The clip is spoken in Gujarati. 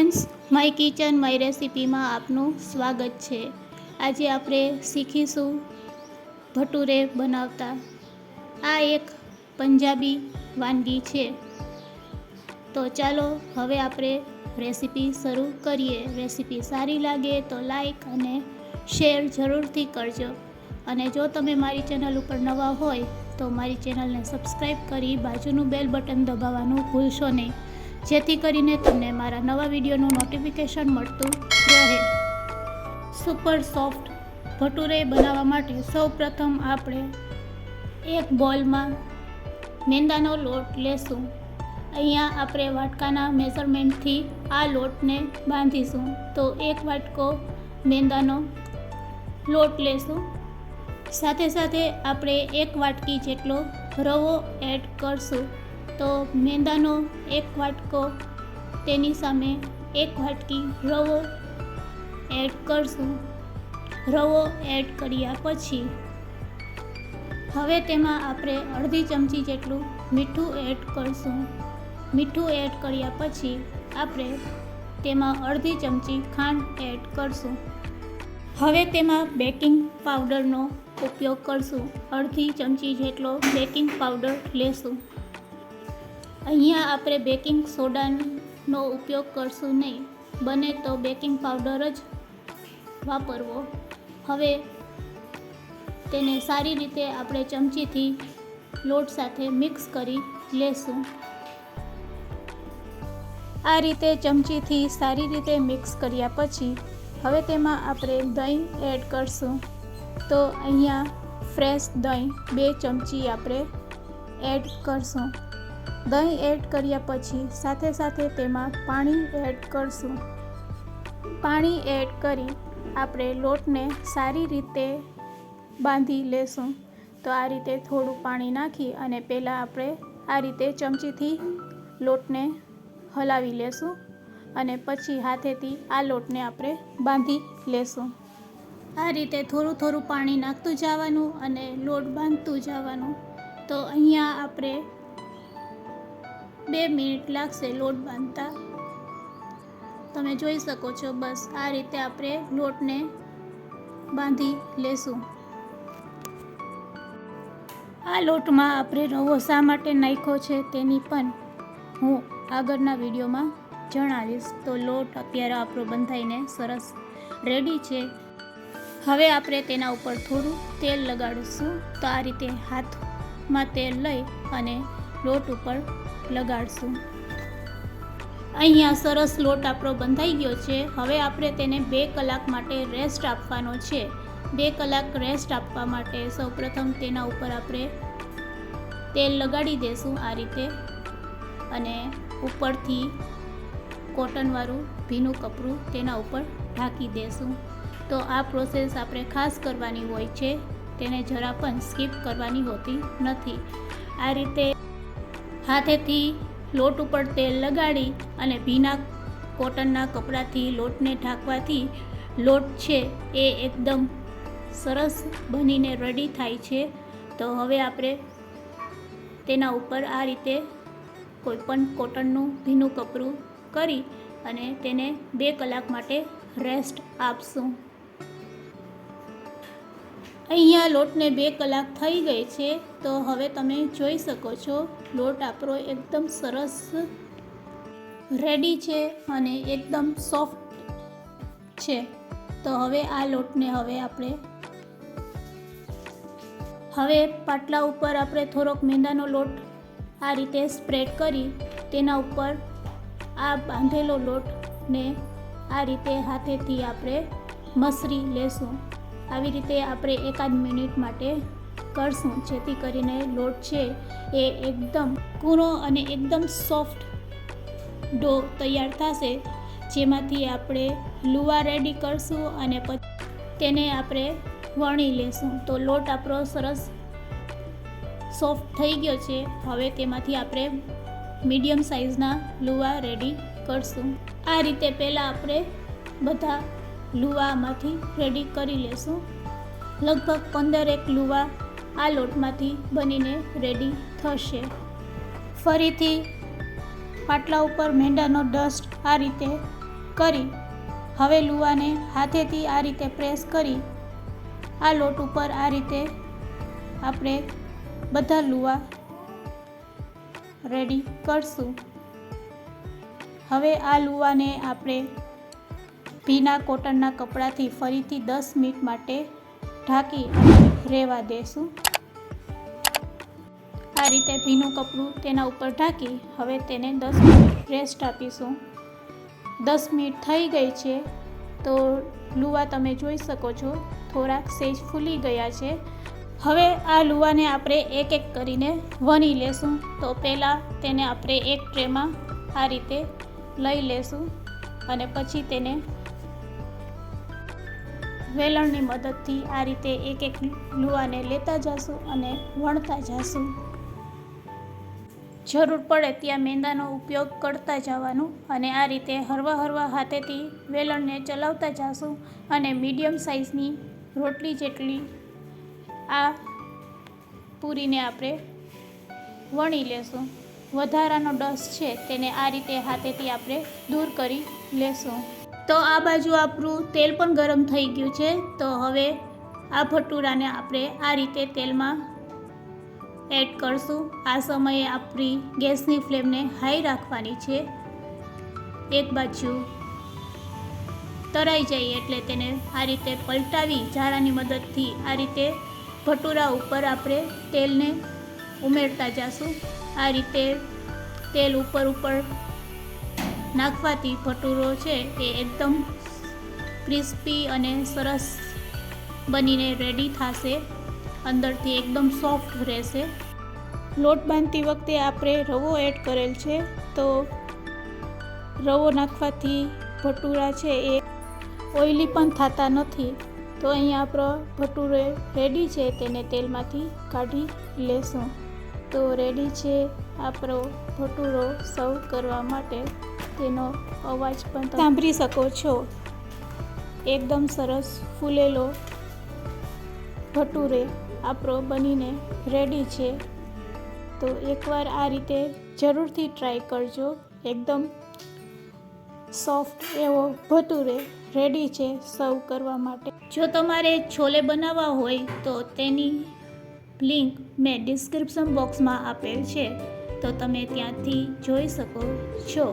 ફ્રેન્ડ્સ, માય કિચન, માય રેસિપીમાં આપનું સ્વાગત છે. આજે આપણે શીખીશું ભટુરે બનાવતા. આ એક પંજાબી વાનગી છે. તો ચાલો હવે આપણે રેસિપી શરૂ કરીએ. રેસિપી સારી લાગે તો લાઈક અને શેર જરૂરથી કરજો. અને જો તમે મારી ચેનલ ઉપર નવા હોય તો મારી ચેનલને સબસ્ક્રાઈબ કરી બાજુનું બેલ બટન દબાવવાનું ભૂલશો નહીં. જેથી કરીને તમને મારા નવા વિડીયોનું નોટિફિકેશન મળતું રહે. સુપર સોફ્ટ ભટુરે બનાવવા માટે સૌપ્રથમ આપણે એક બોલમાં મેંદાનો લોટ લેશું. અહીંયા આપણે વાટકાના મેઝરમેન્ટથી આ લોટને બાંધીશું. તો એક વાટકો મેંદાનો લોટ લેશું. સાથે સાથે આપણે એક વાટકી જેટલો રવો એડ કરશું. તો મેંદાનો એક વાટકો, તેની સામે એક વાટકી રવો એડ કરશું. રવો એડ કર્યા પછી હવે તેમાં આપણે અડધી ચમચી જેટલું મીઠું એડ કરશું. મીઠું એડ કર્યા પછી આપણે તેમાં અડધી ચમચી ખાંડ એડ કરશું. હવે તેમાં બેકિંગ પાવડરનો ઉપયોગ કરશું. અડધી ચમચી જેટલો બેકિંગ પાવડર લેશું. અહીંયા આપણે બેકિંગ સોડાનો ઉપયોગ કરશું નહીં. બને તો બેકિંગ પાવડર જ વાપરવો. હવે તેને સારી રીતે આપણે ચમચીથી લોટ સાથે મિક્સ કરી લેશું. આ રીતે ચમચીથી સારી રીતે મિક્સ કર્યા પછી હવે તેમાં આપણે દહીં એડ કરશું. તો અહીંયા ફ્રેશ દહીં બે ચમચી આપણે એડ કરશું. દહીં એડ કર્યા પછી સાથે સાથે તેમાં પાણી એડ કરશું. પાણી એડ કરી આપણે લોટને સારી રીતે બાંધી લેશું. તો આ રીતે થોડું પાણી નાખી અને પહેલાં આપણે આ રીતે ચમચીથી લોટને હલાવી લેશું અને પછી હાથેથી આ લોટને આપણે બાંધી લેશું. આ રીતે થોડું થોડું પાણી નાખતું જવાનું અને લોટ બાંધતું જવાનું. તો અહીંયા આપણે બે મિનિટ લાગશે લોટ બાંધતા. તમે જોઈ શકો છો, બસ આ રીતે આપણે લોટને બાંધી લેશું. આ લોટમાં આપણે રવો શા માટે નાખ્યો છે તેની પણ હું આગળના વિડીયોમાં જણાવીશ. તો લોટ અત્યારે આપણો બંધાઈને સરસ રેડી છે. હવે આપણે તેના ઉપર થોડું તેલ લગાડીશું. તો આ રીતે હાથમાં તેલ લઈ અને લોટ ઉપર લગાડશું. અહીંયા સરસ લોટ આપણો બંધાઈ ગયો છે. હવે આપણે તેને બે કલાક માટે રેસ્ટ આપવાનો છે. બે કલાક રેસ્ટ આપવા માટે સૌપ્રથમ તેના ઉપર આપણે તેલ લગાડી દઈશું આ રીતે. અને ઉપરથી કોટનવાળું ભીનું કપડું તેના ઉપર ઢાંકી દેશું. તો આ પ્રોસેસ આપણે ખાસ કરવાની હોય છે. તેને જરા પણ સ્કીપ કરવાની હોતી નથી. આ રીતે હાથેથી લોટ ઉપર તેલ લગાડી અને ભીના કોટનના કપડાથી લોટને ઢાંકવાથી લોટ છે એ એકદમ સરસ બનીને રેડી થાય છે. તો હવે આપણે તેના ઉપર આ રીતે કોઈપણ કોટનનું ભીનું કપડું કરી અને તેને બે કલાક માટે રેસ્ટ આપશું. અહીંયા લોટને બે કલાક થઈ ગઈ છે, તો હવે તમે જોઈ શકો છો, લોટ આપણો એકદમ સરસ રેડી છે અને એકદમ સોફ્ટ છે. તો હવે આ લોટને હવે આપણે હવે પાટલા ઉપર આપણે થોડોક મેંદાનો લોટ આ રીતે સ્પ્રેડ કરી, તેના ઉપર આ બાંધેલો લોટને આ રીતે હાથેથી આપણે મસરી લેશું. આવી રીતે આપણે એકાદ મિનિટ માટે કરશું. જેથી કરીને લોટ છે એ એકદમ કૂણો અને એકદમ સોફ્ટ ડો તૈયાર થશે. જેમાંથી આપણે લુવા રેડી કરશું અને તેને આપણે વણી લેશું. તો લોટ આપણો સરસ સોફ્ટ થઈ ગયો છે. હવે તેમાંથી આપણે મીડિયમ સાઇઝના લુવા રેડી કરશું. આ રીતે પહેલાં આપણે બધા લુવામાંથી રેડી કરી લેશું. લગભગ પંદર એક લુવા આ લોટમાંથી બનીને રેડી થશે. ફરીથી પાટલા ઉપર મેંડાનો ડસ્ટ આ રીતે કરી, હવે લુવાને હાથેથી આ રીતે પ્રેસ કરી, આ લોટ ઉપર આ રીતે આપણે બધા લુવા રેડી કરશું. હવે આ લુવાને આપણે ભીના કોટનના કપડાથી ફરીથી દસ મિનિટ માટે ઢાંકી રહેવા દેશું. આ રીતે ભીનું કપડું તેના ઉપર ઢાંકી હવે તેને દસ મિનિટ રેસ્ટ આપીશું. દસ મિનિટ થઈ ગઈ છે તો લુવા તમે જોઈ શકો છો, થોડાક સેજ ફૂલી ગયા છે. હવે આ લુવાને આપણે એક એક કરીને વણી લેશું. તો પહેલાં તેને આપણે એક ટ્રેમાં આ રીતે લઈ લેશું અને પછી તેને વેલણની મદદથી આ રીતે એક એક લુવાને લેતા જશું અને વણતા જશું. જરૂર પડે ત્યાં મેંદાનો ઉપયોગ કરતા જવાનું અને આ રીતે હરવા હરવા હાથેથી વેલણને ચલાવતા જશું અને મીડિયમ સાઇઝની રોટલી જેટલી આ પૂરીને આપણે વણી લેશું. વધારાનો ડસ છે તેને આ રીતે હાથેથી આપણે દૂર કરી લેશું. તો આ બાજુ આપણું તેલ પણ ગરમ થઈ ગયું છે. તો હવે આ ભટુરાને આપણે આ રીતે તેલમાં એડ કરશું. આ સમયે આપણી ગેસની ફ્લેમને હાઈ રાખવાની છે. એક બાજુ તરાઈ જાય એટલે તેને આ રીતે પલટાવી ઝાડાની મદદથી આ રીતે ભટુરા ઉપર આપણે તેલને ઉમેરતા જશું. આ રીતે તેલ ઉપર ઉપર નાખવાથી ભટુરો છે એ એકદમ ક્રિસ્પી અને સરસ બનીને રેડી થશે. અંદરથી એકદમ સોફ્ટ રહેશે. લોટ બાંધતી વખતે આપણે રવો એડ કરેલ છે. તો રવો નાખવાથી ભટુરા છે એ ઓઇલી પણ થતા નથી. તો અહીંયા આપણો ભટુરો રેડી છે તેને તેલમાંથી કાઢી લેશું. તો રેડી છે આપણો ભટુરો સર્વ કરવા માટે તેનો અવાજ પણ સાંભળી શકો છો. એકદમ સરસ ફૂલેલો ભટુરે આપણો બનીને રેડી છે. તો એકવાર આ રીતે જરૂરથી ટ્રાય કરજો. એકદમ સોફ્ટ એવો ભટુરે રેડી છે સર્વ કરવા માટે. જો તમારે છોલે બનાવવા હોય તો તેની લિંક મેં ડિસ્ક્રિપ્શન બોક્સમાં આપેલ છે. તો તમે ત્યાંથી જોઈ શકો છો.